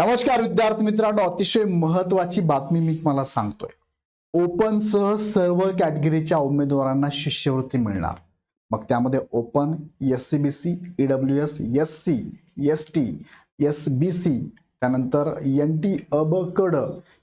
नमस्कार विद्यार्थी मित्रांनो अतिशय महत्वाची बातमी मी तुम्हाला सांगतोय. ओपन सह सर्व कॅटेगरीच्या उमेदवारांना शिष्यवृत्ती मिळणार. मग त्यामध्ये open S C B C E W S S C S T S B C त्यानंतर एन टी अब कड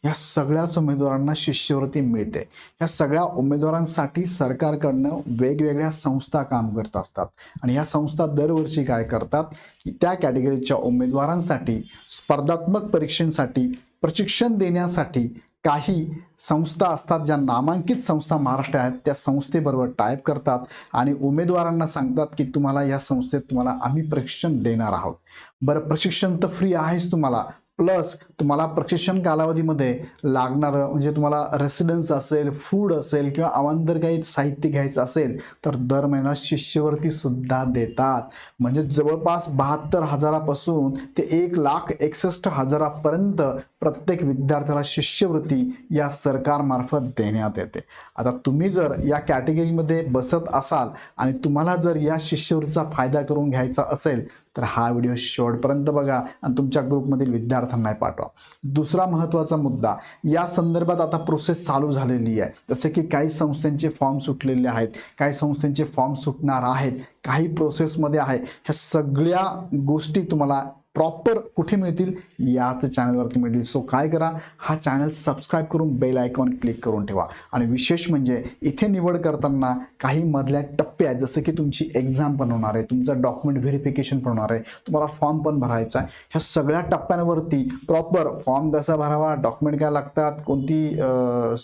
या सगळ्याच उमेदवारांना शिष्यवृत्ती मिळते. या सगळ्या उमेदवारांसाठी सरकारकडनं वेगवेगळ्या संस्था काम करत असतात. आणि ह्या संस्था दरवर्षी काय करतात? की त्या कॅटेगरीच्या उमेदवारांसाठी स्पर्धात्मक परीक्षेसाठी प्रशिक्षण देण्यासाठी काही संस्था असतात ज्या नामांकित संस्था महाराष्ट्र आहेत त्या संस्थेबरोबर टाईप करतात आणि उमेदवारांना सांगतात की तुम्हाला या संस्थेत तुम्हाला आम्ही प्रशिक्षण देणार आहोत. बरं प्रशिक्षण तर फ्री आहेच तुम्हाला प्लस तुम्हाला प्रशिक्षण कालावधीमध्ये लागणारं म्हणजे तुम्हाला रेसिडन्स असेल फूड असेल किंवा अवांतर काही साहित्य घ्यायचं असेल तर दर महिना शिष्यवृत्तीसुद्धा देतात. म्हणजे जवळपास बहात्तर हजारापासून ते एक लाख एकसष्ट हजारापर्यंत प्रत्येक विद्यार्थ्याला शिष्यवृत्ती या सरकारमार्फत देण्यात येते. आता तुम्ही जर या कॅटेगरीमध्ये बसत असाल आणि तुम्हाला जर या शिष्यवृत्तीचा फायदा करून घ्यायचा असेल तर हा व्हिडिओ शेवटपर्यंत बघा आणि तुमच्या ग्रुपमधील विद्यार्थ्यांना पाठवा. दुसरा महत्त्वाचा मुद्दा या संदर्भात आता प्रोसेस चालू झालेली आहे. जसे की काही संस्थांचे फॉर्म सुटलेले आहेत काही संस्थांचे फॉर्म सुटणार आहेत काही प्रोसेसमध्ये आहे. ह्या सगळ्या गोष्टी तुम्हाला प्रॉपर कुठे मिळतील याच चॅनलवरती मिळतील. सो काय करा? हा चॅनल सबस्क्राईब करून बेल आयकॉन क्लिक करून ठेवा. आणि विशेष म्हणजे इथे निवड करताना काही मधल्या टप्पे आहेत. जसं की तुमची एक्झाम पण होणार आहे. तुमचं डॉक्युमेंट व्हेरिफिकेशन पण होणार आहे. तुम्हाला फॉर्म पण भरायचा आहे. ह्या सगळ्या टप्प्यांवरती प्रॉपर फॉर्म कसा भरावा? डॉक्युमेंट काय लागतात? कोणती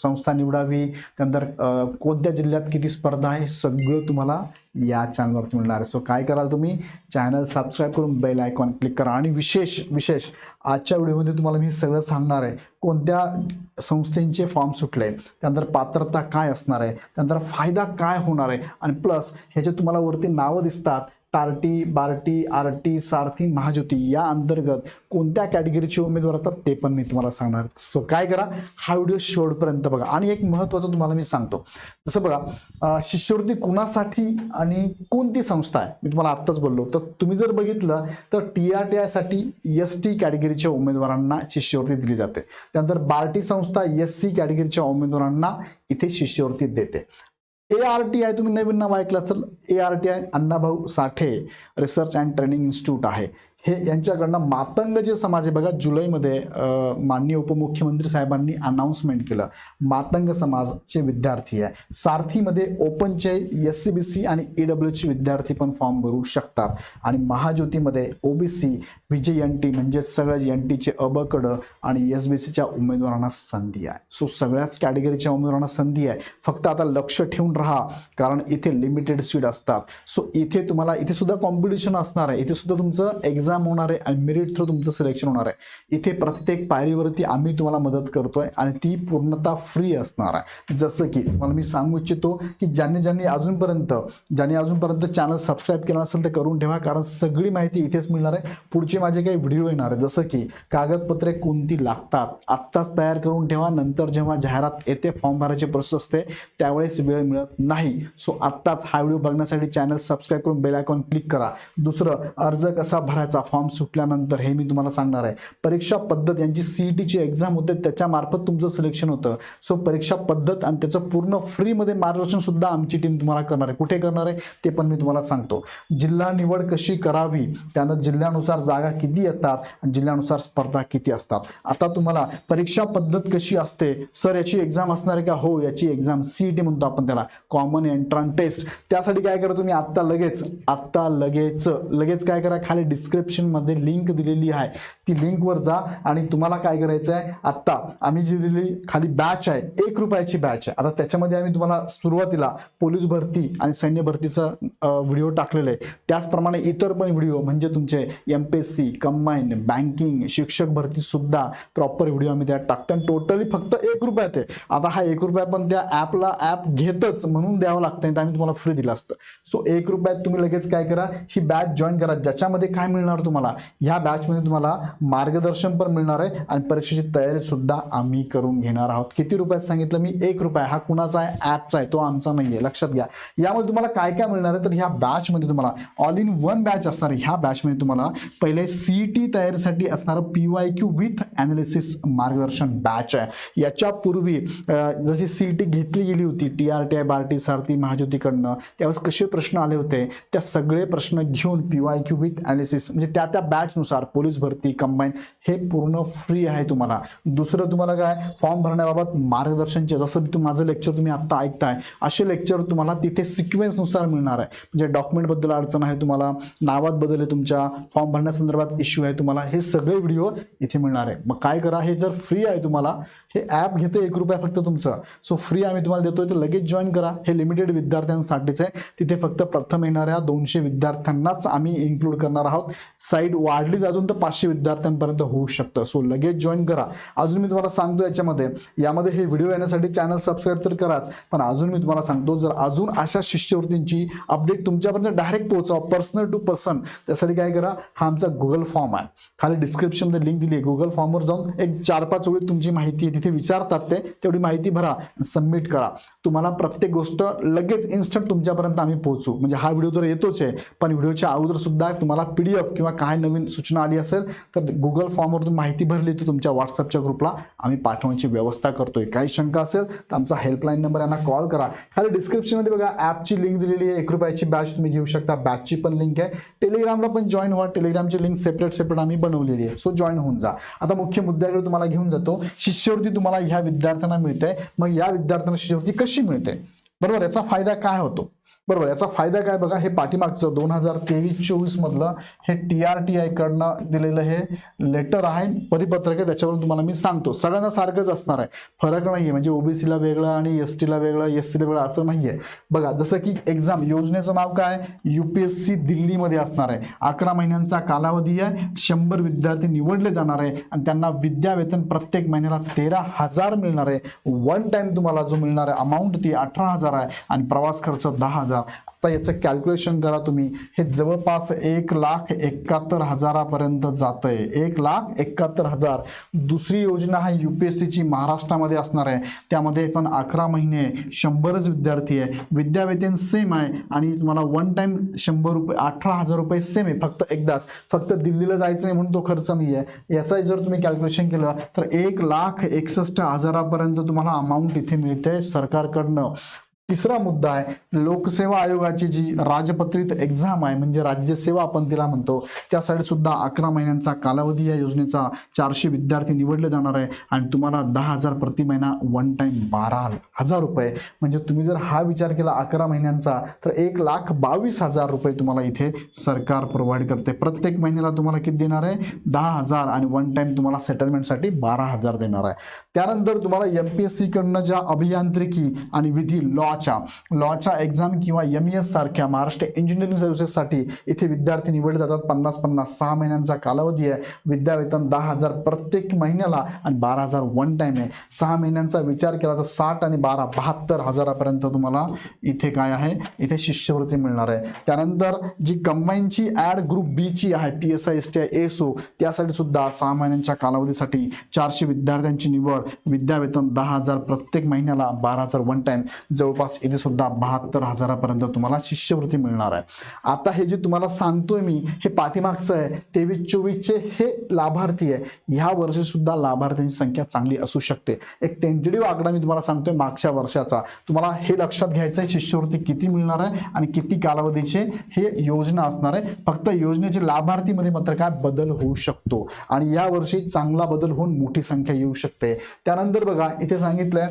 संस्था निवडावी? त्यानंतर कोणत्या जिल्ह्यात किती स्पर्धा आहे? हे सगळं तुम्हाला या चॅनलवरती मिळणार. आहे सो काय कराल तुम्ही? चॅनल सबस्क्राईब करून बेल आयकॉन क्लिक करा. आणि विशेष विशेष आजच्या व्हिडिओमध्ये तुम्हाला मी सगळं सांगणार आहे. कोणत्या संस्थेचे फॉर्म सुटले? त्यानंतर पात्रता काय असणार आहे? त्यानंतर फायदा काय होणार आहे? आणि प्लस ह्याचे तुम्हाला वरती नावं दिसतात. टार्टी बार्टी आरटी सारथी महाज्योती या अंतर्गत कोणत्या कॅटेगरीचे उमेदवार असतात ते पण मी तुम्हाला सांगणार. सो काय करा? हा व्हिडिओ शेवटपर्यंत बघा. आणि एक महत्त्वाचं तुम्हाला मी सांगतो. जसं बघा शिष्यवृत्ती कुणासाठी आणि कोणती संस्था आहे? मी तुम्हाला आत्ताच बोललो. तर तुम्ही जर बघितलं तर टी आर टी आयसाठी एस टी कॅटेगरीच्या उमेदवारांना शिष्यवृत्ती दिली जाते. त्यानंतर बार्टी संस्था एस सी कॅटेगरीच्या उमेदवारांना इथे शिष्यवृत्ती देते. ए आर टी आय तुम्ही नवीन नाव ऐकलं असेल A R T I Annabhau Sathe research and training institute आहे. हे यांच्याकडनं मातंग जे समाज आहे बघा जुलैमध्ये माननीय उपमुख्यमंत्री साहेबांनी अनाऊन्समेंट केलं. मातंग समाजचे विद्यार्थी आहे. सारथीमध्ये ओपनचे एस सी बी सी आणि ई डब्ल्यूचे विद्यार्थी पण फॉर्म भरू शकतात. आणि महाज्योतीमध्ये ओबीसी विजय एन टी म्हणजे सगळ्याच एन टीचे अबकडं आणि एस बी सीच्या उमेदवारांना संधी आहे. सो सगळ्याच कॅटेगरीच्या उमेदवारांना संधी आहे. फक्त आता लक्ष ठेवून राहा कारण इथे लिमिटेड सीट असतात. सो इथे तुम्हाला इथे सुद्धा कॉम्पिटिशन असणार आहे. इथे सुद्धा तुमचं एक्झाम होणार आहे आणि मेरिट थ्रू तुमचं सिलेक्शन होणार आहे. इथे प्रत्येक पायरीवरती आम्ही तुम्हाला मदत करतोय आणि ती पूर्णतः फ्री असणार आहे. जसं की तुम्हाला मी सांगू इच्छितो की ज्यांनी ज्यांनी अजूनपर्यंत ज्यांनी अजूनपर्यंत चॅनल सबस्क्राईब केलं असेल ते करून ठेवा कारण सगळी माहिती इथेच मिळणार आहे. पुढचे माझे काही व्हिडिओ येणार आहे जसं की कागदपत्रे कोणती लागतात आत्ताच तयार करून ठेवा नंतर जेव्हा जाहिरात येते फॉर्म भरायची प्रोसेस असते त्यावेळेस वेळ मिळत नाही. सो आत्ताच हा व्हिडिओ बघण्यासाठी चॅनल सबस्क्राईब करून बेल आयकॉन क्लिक करा. दुसरं अर्ज कसा भरायचा फॉर्म सुटल्यानंतर हे मी तुम्हाला सांगणार आहे. परीक्षा पद्धत यांची सीईटीची एक्झाम होते त्याच्यामार्फत तुमचं सिलेक्शन होतं. सो परीक्षा पद्धत आणि त्याचं पूर्ण फ्रीमध्ये मार्गदर्शन सुद्धा आमची टीम तुम्हाला करणार आहे. कुठे करणार आहे? ते पण मी तुम्हाला सांगतो. जिल्हा निवड कशी करावी? त्यानं जिल्ह्यानुसार जागा किती येतात आणि जिल्ह्यानुसार स्पर्धा किती असतात? आता तुम्हाला परीक्षा पद्धत कशी असते? सर याची एक्झाम असणार आहे का? हो याची एक्झाम सीईटी म्हणतो आपण त्याला. कॉमन एंट्रन्स टेस्ट त्यासाठी काय करा तुम्ही? आत्ता लगेच आत्ता लगेच लगेच काय करा? खाली डिस्क्रिप्शन मध्ये लिंक दिलेली आहे. ती लिंकवर जा आणि तुम्हाला काय करायचं आहे आत्ता आम्ही जी दिलेली खाली बॅच आहे एक रुपयाची बॅच आहे. आता त्याच्यामध्ये आम्ही तुम्हाला सुरुवातीला पोलीस भरती आणि सैन्य भरतीचा व्हिडिओ टाकलेला आहे. त्याचप्रमाणे इतर पण व्हिडिओ म्हणजे तुमचे M P S C combine banking शिक्षक भरती सुद्धा प्रॉपर व्हिडिओ आम्ही त्यात टाकतो. आणि टोटली फक्त एक रुपयात आहे. आता हा एक रुपया पण त्या ॲपला ॲप घेतच म्हणून द्यावं लागतं आम्ही तुम्हाला फ्री दिलं असतं. सो एक रुपयात तुम्ही लगेच काय करा ही बॅच जॉईन करा. ज्याच्यामध्ये काय मिळणार तुम्हाला? ह्या बॅचमध्ये तुम्हाला मार्गदर्शन पण मिळणार आहे आणि परीक्षेची तयारी सुद्धा आम्ही करून घेणार आहोत. किती रुपयात सांगितलं? मी एक रुपया. हा कुणाचा आहे? ॲपचा आहे. तो आमचा नाही आहे लक्षात घ्या. यामध्ये तुम्हाला काय काय मिळणार आहे? तर ह्या बॅचमध्ये तुम्हाला ऑल इन वन बॅच असणार आहे. ह्या बॅचमध्ये तुम्हाला पहिले सी टी तयारीसाठी असणारं P Y Q with analysis मार्गदर्शन बॅच आहे. याच्या पूर्वी जशी सी टी घेतली गेली होती T R T I Barti Sarthi महाज्योतीकडनं त्यावेळेस कसे प्रश्न आले होते? त्या सगळे प्रश्न घेऊन P Y Q with analysis म्हणजे त्या त्या बॅचनुसार पोलीस भरती कंबाईन हे पूर्ण फ्री आहे तुम्हाला. दुसरं तुम्हाला काय? फॉर्म भरण्याबाबत मार्गदर्शनचे जसं मी माझं लेक्चर तुम्ही आत्ता ऐकताय असे लेक्चर तुम्हाला तिथे सिक्वेन्सनुसार मिळणार आहे. म्हणजे डॉक्युमेंटबद्दल अडचण आहे तुम्हाला नावात बदल आहे तुमच्या फॉर्म भरण्यासंदर्भात इश्यू आहे तुम्हाला हे सगळे व्हिडिओ इथे मिळणार आहे. मग काय करा हे जर फ्री आहे तुम्हाला हे ॲप घेते एक रुपया फक्त तुमचं. सो फ्री आम्ही तुम्हाला देतोय तर लगेच जॉईन करा. हे लिमिटेड विद्यार्थ्यांसाठीच आहे. तिथे फक्त प्रथम येणाऱ्या दोनशे विद्यार्थ्यांनाच आम्ही इन्क्लूड करणार आहोत. साईड वाढली अजून तर पाचशे विद्यार्थ्यांपर्यंत होऊ शकतं. सो लगेच जॉईन करा. अजून मी तुम्हाला सांगतो याच्यामध्ये. यामध्ये हे व्हिडिओ येण्यासाठी चॅनल सबस्क्राईब तर कराच. पण अजून मी तुम्हाला सांगतो जर अजून अशा शिष्यवृत्तींची अपडेट तुमच्यापर्यंत डायरेक्ट पोहोचावं पर्सनल टू पर्सन त्यासाठी काय करा हा आमचा गुगल फॉर्म आहे. खाली डिस्क्रिप्शनमध्ये लिंक दिली आहे गुगल फॉर्मवर जाऊन एक चार पाच वेळी तुमची माहिती आहे तिथे विचारतात ते तेवढी माहिती भरा सबमिट करा. तुम्हाला प्रत्येक गोष्ट लगेच इन्स्टंट तुमच्यापर्यंत आम्ही पोहोचू. म्हणजे हा व्हिडिओ तर येतोच आहे पण व्हिडिओच्या अगोदर सुद्धा तुम्हाला पी डी एफ किंवा काय नवीन सूचना आली असेल तर गुगल फॉर्मवर तुम्ही माहिती भरली तर तुमच्या व्हॉट्सअपच्या ग्रुपला आम्ही पाठवण्याची व्यवस्था करतोय. काही शंका असेल तर आमचा हेल्पलाईन नंबर यांना कॉल करा. खाली डिस्क्रिप्शनमध्ये बघा ॲपची लिंक दिलेली आहे. एक रुपयाची बॅच तुम्ही घेऊ शकता. बॅचची पण लिंक आहे. टेलिग्रामला पण जॉईन व्हा. टेलिग्रामची लिंक सेपरेट सेपरेट आम्ही बनवलेली आहे. सो जॉईन होऊन जा. आता मुख्य मुद्द्याकडे तुम्हाला घेऊन जातो. शिष्यवृत्ती तुम्हाला ह्या विद्यार्थ्यांना मिळते मग या विद्यार्थ्यांना शिष्यवृत्ती कशी मिळते? बरोबर याचा फायदा काय होतो? बरोबर याचा फायदा काय बघा हे पाठीमागचं दोन हजार तेवीस चोवीस मधलं हे टी आर टी आयकडनं दिलेलं हे लेटर आहे परिपत्रक आहे त्याच्यावरून तुम्हाला मी सांगतो. सगळ्यांना सारखंच असणार आहे. फरक नाही आहे म्हणजे ओबीसीला वेगळं आणि एस टीला वेगळं एस सीला वेगळं असं नाही आहे बघा जसं की एक्झाम योजनेचं नाव काय? यू पी एस सी दिल्लीमध्ये असणार आहे. अकरा महिन्यांचा कालावधी आहे शंभर विद्यार्थी निवडले जाणार आहे आणि त्यांना विद्यावेतन प्रत्येक महिन्याला तेरा हजार मिळणार आहे. वन टाइम तुम्हाला जो मिळणार आहे अमाऊंट ती अठरा हजार आहे आणि प्रवास खर्च दहा हजार. आता याचं कॅल्क्युलेशन करा तुम्ही. हे जवळपास एक लाख एकाहत्तर हजारापर्यंत जात आहे एक लाख एकाहत्तर हजार. दुसरी योजना आहे युपीएससीची महाराष्ट्रामध्ये असणार आहे. त्यामध्ये पण अकरा महिने शंभरच विद्यार्थी आहे. विद्यावेतन सेम आहे आणि तुम्हाला वन टाइम शंभर रुपये अठरा हजार रुपये सेम आहे. फक्त एकदाच. फक्त दिल्लीला जायचं नाही म्हणून तो खर्च नाही आहे याचा जर तुम्ही कॅल्क्युलेशन केलं तर एक लाख एकसष्ट हजारापर्यंत तुम्हाला अमाऊंट इथे मिळते सरकारकडनं. तिसरा मुद्दा आहे लोकसेवा आयोगाची जी राजपत्रित एक्झाम आहे म्हणजे राज्यसेवा आपण तिला म्हणतो त्यासाठी सुद्धा अकरा महिन्यांचा कालावधी या योजनेचा चारशे विद्यार्थी निवडले जाणार आहे. आणि तुम्हाला दहा हजार प्रति महिना वन टाइम बारा हजार रुपये. म्हणजे तुम्ही जर हा विचार केला अकरा महिन्यांचा तर एक लाख बावीस हजार रुपये तुम्हाला इथे सरकार प्रोव्हाइड करते. प्रत्येक महिन्याला तुम्हाला किती देणार आहे? दहा हजार आणि वन टाइम तुम्हाला सेटलमेंटसाठी बारा हजार देणार आहे. त्यानंतर तुम्हाला एम पी एस सीकडनं ज्या अभियांत्रिकी आणि विधी लॉ लॉच्या लॉच्या एक्झाम किंवा एम एस सारख्या महाराष्ट्र इंजिनिअरिंग सर्व्हिसेससाठी इथे विद्यार्थी निवडले जातात. पन्नास पन्नास सहा महिन्यांचा कालावधी आहे. विद्यावेतन दहा हजार प्रत्येक महिन्याला आणि बारा हजार वन टाइम आहे. सहा महिन्यांचा विचार केला तर साठ आणि बारा बहात्तर हजारापर्यंत तुम्हाला इथे काय आहे? इथे शिष्यवृत्ती मिळणार आहे. त्यानंतर जी कंबाईनची ॲड ग्रुप बीची आहे P S I S T I S O त्यासाठी सुद्धा सहा महिन्यांच्या कालावधीसाठी चारशे विद्यार्थ्यांची निवड. विद्यावेतन दहा हजार प्रत्येक महिन्याला बारा हजार वन टाइम जवळपास इथे सुद्धा बहात्तर हजारापर्यंत तुम्हाला शिष्यवृत्ती मिळणार आहे. आता हे जे तुम्हाला सांगतोय मी हे पाठीमागचं आहे. तेवीस चोवीसचे हे लाभार्थी आहे. ह्या वर्षी सुद्धा लाभार्थ्यांची संख्या चांगली असू शकते. एक टेंटेटिव्ह आकडा मी तुम्हाला सांगतोय मागच्या वर्षाचा. तुम्हाला हे लक्षात घ्यायचं आहे शिष्यवृत्ती किती मिळणार आहे आणि किती कालावधीचे हे योजना असणार आहे. फक्त योजनेचे लाभार्थीमध्ये मात्र काय बदल होऊ शकतो. आणि या वर्षी चांगला बदल होऊन मोठी संख्या येऊ शकते. त्यानंतर बघा इथे सांगितलंय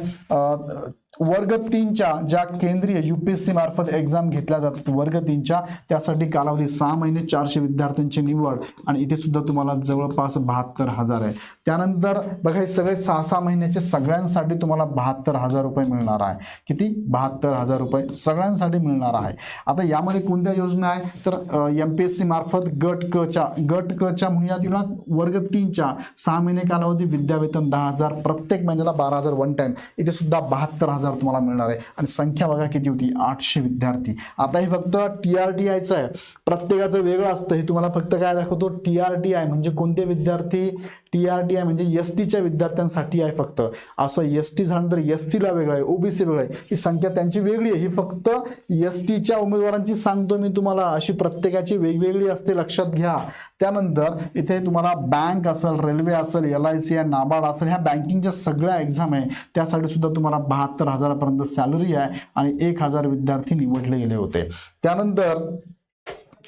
वर्ग तीनच्या ज्या केंद्रीय युपीएससी मार्फत एक्झाम घेतल्या जातात वर्ग तीनच्या त्यासाठी कालावधी सहा महिने चारशे विद्यार्थ्यांची निवड आणि इथे सुद्धा तुम्हाला जवळपास बहात्तर हजार आहे. त्यानंतर बघा हे सगळे सहा सहा महिन्याचे सगळ्यांसाठी तुम्हाला बहात्तर हजार रुपये मिळणार आहे. किती? बहात्तर हजार रुपये सगळ्यांसाठी मिळणार आहे. आता यामध्ये कोणत्या योजना आहे तर एम पी एस सी मार्फत गट क च्या गट क च्या म्हणूया तिला वर्ग तीनच्या सहा महिने कालावधी विद्यावेतन दहा हजार प्रत्येक महिन्याला बारा हजार वन टाइम इथे सुद्धा बहात्तर हजार तुम्हाला मिळणार आहे. आणि संख्या बघा किती होती? आठशे विद्यार्थी. आता हे फक्त टी आर टी आयचं आहे. प्रत्येकाचं वेगळं असतं. हे तुम्हाला फक्त काय दाखवतो? टी आर टी आय म्हणजे कोणते विद्यार्थी टी आर टी आय म्हणजे एस टीच्या विद्यार्थ्यांसाठी आहे फक्त. असं एस टी झाल्यानंतर एस टीला वेगळं आहे ओबीसी वेगळं आहे. ही संख्या त्यांची वेगळी आहे. ही फक्त एस टीच्या उमेदवारांची सांगतो मी तुम्हाला. अशी प्रत्येकाची वेगवेगळी असते लक्षात घ्या. त्यानंतर इथे तुम्हाला बँक असेल रेल्वे असेल एल आय सी आहे नाबार्ड असेल ह्या बँकिंगच्या सगळ्या एक्झाम आहे. त्यासाठी सुद्धा तुम्हाला बहात्तर हजारापर्यंत सॅलरी आहे आणि एक हजार विद्यार्थी निवडले गेले होते. त्यानंतर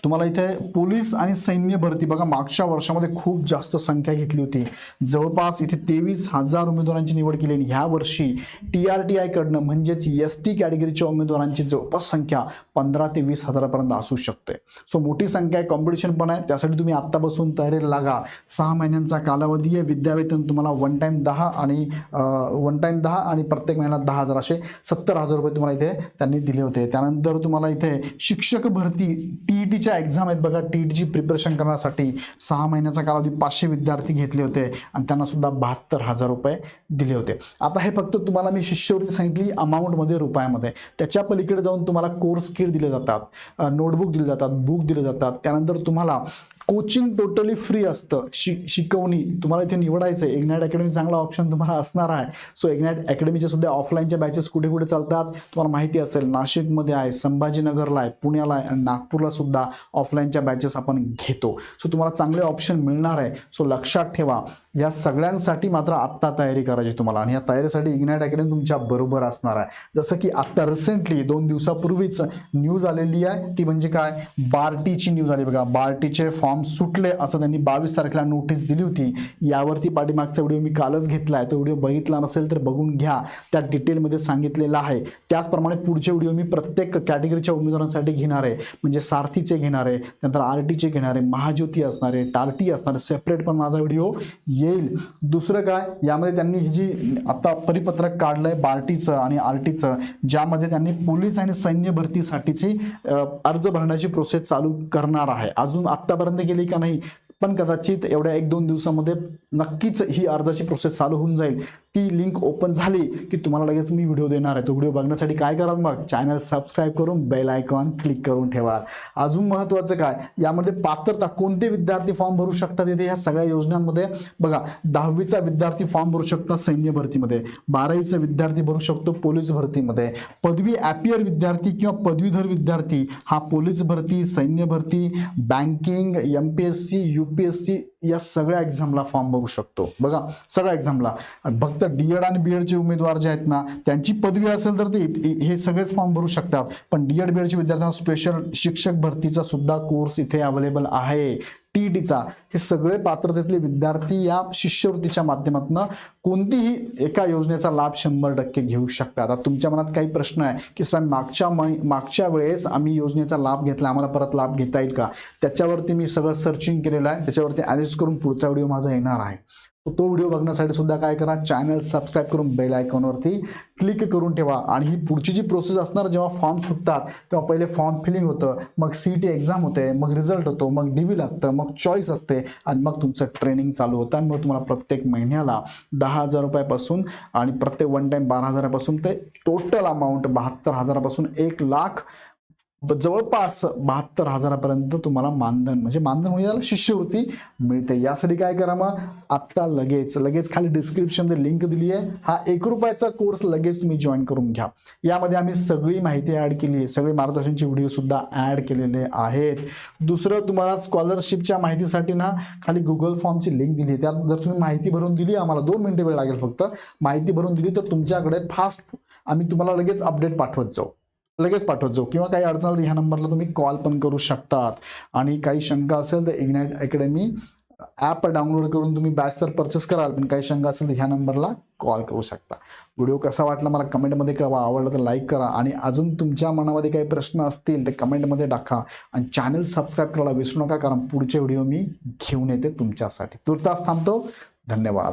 तुम्हाला इथे पोलीस आणि सैन्य भरती बघा मागच्या वर्षामध्ये खूप जास्त संख्या घेतली होती. जवळपास इथे तेवीस हजार उमेदवारांची निवड केली आणि ह्या वर्षी टी आर टी आयकडनं म्हणजेच एस टी कॅटेगरीच्या उमेदवारांची जवळपास संख्या पंधरा ते वीस हजारापर्यंत असू शकते. सो मोठी संख्या आहे कॉम्पिटिशन पण आहे. त्यासाठी तुम्ही आत्ता बसून तयारीला लागा. सहा महिन्यांचा कालावधी आहे. विद्यावेतन तुम्हाला वन टाईम दहा आणि वन टाईम दहा आणि प्रत्येक महिन्याला दहा हजार असे सत्तर हजार रुपये तुम्हाला इथे त्यांनी दिले होते. त्यानंतर तुम्हाला इथे शिक्षक भरती टी टीच्या एक्झाम आहेत बघा टी ईटची प्रिपरेशन करण्यासाठी सहा महिन्याचा कालावधी पाचशे विद्यार्थी घेतले होते आणि त्यांना सुद्धा बहात्तर हजार रुपये दिले होते. आता हे फक्त तुम्हाला मी शिष्यवृत्ती सांगितली अमाऊंटमध्ये रुपयामध्ये. त्याच्या पलीकडे जाऊन तुम्हाला कोर्स किट दिले जातात नोटबुक दिले जातात बुक दिले जातात. त्यानंतर तुम्हाला कोचिंग टोटली फ्री असतं. शिक शिकवणी. तुम्हाला इथे निवडायचं आहे इग्नॅट अकॅडमी चांगला ऑप्शन तुम्हाला असणार आहे. सो इग्नॅट अकॅडमीचे सुद्धा ऑफलाईनच्या बॅचेस कुठे कुठे चालतात? तुम्हाला माहिती असेल नाशिकमध्ये आहे संभाजीनगरला आहे पुण्याला आहे आणि नागपूरला सुद्धा ऑफलाईनच्या बॅचेस आपण घेतो. सो तुम्हाला चांगले ऑप्शन मिळणार आहे. सो लक्षात ठेवा. या सगळ्यांसाठी मात्र आत्ता तयारी करायची तुम्हाला. आणि या तयारीसाठी इग्नाईट अकॅडमी तुमच्या बरोबर असणार आहे. जसं की आत्ता रिसेंटली दोन दिवसापूर्वीच न्यूज आलेली आहे. ती म्हणजे काय? बार्टीची न्यूज आली. बघा बार्टीचे फॉर्म सुटले असं त्यांनी बावीस तारखेला नोटीस दिली होती. यावरती पाठीमागचा व्हिडिओ मी कालच घेतला आहे तो व्हिडिओ बघितला नसेल तर बघून घ्या. त्या डिटेलमध्ये सांगितलेला आहे. त्याचप्रमाणे पुढचे व्हिडिओ मी प्रत्येक कॅटेगरीच्या उमेदवारांसाठी घेणार आहे. म्हणजे सारथीचे घेणार आहे. त्यानंतर आर टीचे घेणार आहे. महाज्योती असणार आहे. टार्टी असणार आहे. सेपरेट पण माझा व्हिडिओ येईल. दुसरं काय? यामध्ये त्यांनी ही जी आता परिपत्रक काढलं आहे बार्टीचं आणि आर टीचं ज्यामध्ये त्यांनी पोलीस आणि सैन्य भरतीसाठीची अर्ज भरण्याची प्रोसेस चालू करणार आहे. अजून आत्तापर्यंत केली का नाही? पण कदाचित एवढ्या एक दोन दिवसामध्ये नक्कीच ही अर्जाची प्रोसेस चालू होऊन जाईल. ती लिंक ओपन झाली की तुम्हाला लगेच मी व्हिडिओ देणार आहे. तो व्हिडिओ बघण्यासाठी काय कराल मग? चॅनल सबस्क्राईब करून बेल आयकॉन क्लिक करून ठेवा. अजून महत्त्वाचं काय? यामध्ये पात्रता कोणते विद्यार्थी फॉर्म भरू शकतात? इथे ह्या सगळ्या योजनांमध्ये बघा दहावीचा विद्यार्थी फॉर्म भरू शकतात सैन्य भरतीमध्ये. बारावीचा विद्यार्थी भरू शकतो पोलीस भरतीमध्ये. पदवी ॲपियर विद्यार्थी किंवा पदवीधर विद्यार्थी हा पोलीस भरती सैन्य भरती banking M P S C U P S C या सगळ्या एक्झामला फॉर्म भरू शकतो. बघा सगळ्या एक्झामला फक्त डीएड आणि बीएड चे उमेदवार जे आहेत ना त्यांची पदवी असेल तर ते हे सगळेच फॉर्म भरू शकतात. पण डीएड एड विद्यार्थ्यांना स्पेशल शिक्षक भरतीचा सुद्धा कोर्स इथे अवेलेबल आहे. टीईटीचा हे सगळे पात्रतेतले विद्यार्थी या शिष्यवृत्तीच्या माध्यमातून कोणतीही एका योजनेचा लाभ शंभर टक्के घेऊ शकतात. आता तुमच्या मनात काही प्रश्न आहे की सर मागच्या मागच्या वेळेस आम्ही योजनेचा लाभ घेतला आम्हाला परत लाभ घेता येईल का? त्याच्यावरती मी सगळं सर्चिंग केलेलं आहे. त्याच्यावरती ॲनालिस करून पुढचा व्हिडिओ माझा येणार आहे. तो व्हिडिओ बघण्यासाठी सुद्धा काय करा चॅनल सबस्क्राईब करून बेल आयकॉनवरती क्लिक करून ठेवा. आणि ही पुढची जी प्रोसेस असणार जेव्हा फॉर्म सुटतात तेव्हा पहिले फॉर्म फिलिंग होतं मग सी टी एक्झाम होते मग रिझल्ट होतो मग डी व्ही लागतं मग चॉईस असते आणि मग तुमचं ट्रेनिंग चालू होतं. आणि मग तुम्हाला प्रत्येक महिन्याला दहा हजार रुपयापासून आणि प्रत्येक वन टाईम बारा हजारापासून ते टोटल अमाऊंट बहात्तर हजारापासून एक लाख जवळपास बहात्तर हजारापर्यंत तुम्हाला मानधन म्हणजे मानधन म्हणजे याला शिष्यवृत्ती मिळते. यासाठी काय करा मग? आत्ता लगेच लगेच खाली डिस्क्रिप्शनमध्ये लिंक दिली आहे. हा एक रुपयाचा कोर्स लगेच तुम्ही जॉईन करून घ्या. यामध्ये आम्ही सगळी माहिती ॲड केली आहे. सगळे मार्गदर्शनचे व्हिडिओ सुद्धा ॲड केलेले आहेत. दुसरं तुम्हाला स्कॉलरशिपच्या माहितीसाठी ना खाली गुगल फॉर्मची लिंक दिली आहे. त्यात जर तुम्ही माहिती भरून दिली आम्हाला दोन मिनिटं वेळ लागेल फक्त. माहिती भरून दिली तर तुमच्याकडे फास्ट आम्ही तुम्हाला लगेच अपडेट पाठवत जाऊ. लगेच पाठवत जाऊ. किंवा काही अडचण आली तर ह्या नंबरला तुम्ही कॉल पण करू शकतात. आणि काही शंका असेल तर इग्नाईट अकॅडमी ॲप डाउनलोड करून तुम्ही बॅच तर परचेस कराल पण काही शंका असेल तर ह्या नंबरला कॉल करू शकता. व्हिडिओ कसा वाटला मला कमेंटमध्ये कळवा. आवडलं तर लाईक करा. आणि अजून तुमच्या मनामध्ये काही प्रश्न असतील तर कमेंटमध्ये टाका. आणि चॅनल सबस्क्राईब करायला विसरू नका कारण पुढचे व्हिडिओ मी घेऊन येते तुमच्यासाठी. तुर्तास थांबतो. धन्यवाद.